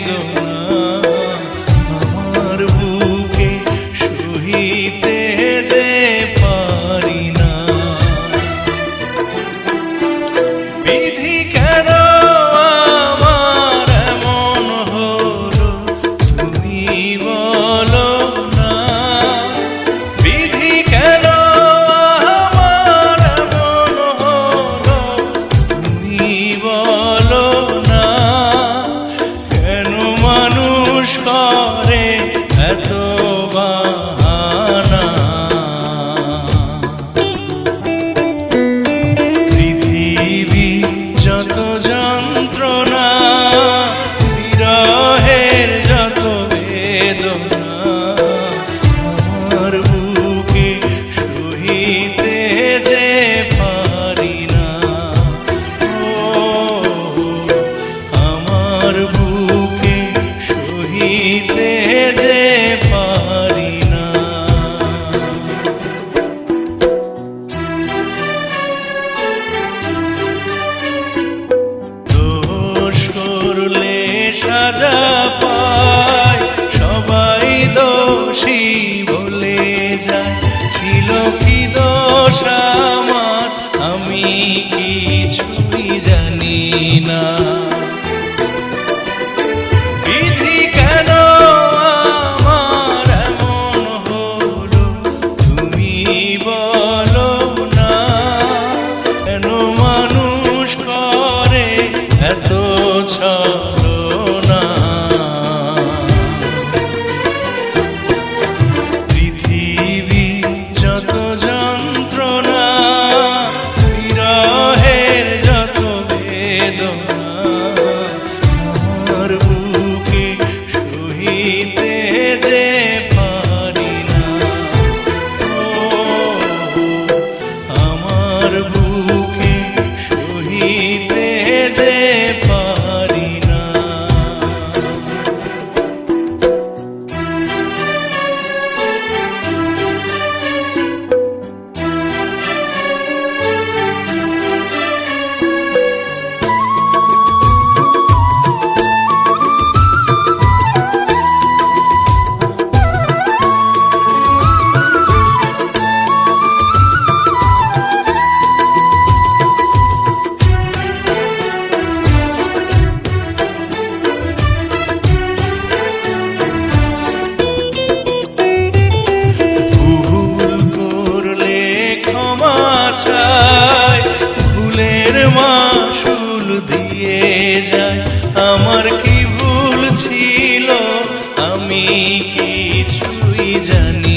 medo. ভুলিতে যে না। দোষ সাজা পায় সবাই দোষী বলে যায়। ছিল মাসুল দিয়ে যায়। আমার কি ভুল ছিল? আমি কিছুই জানি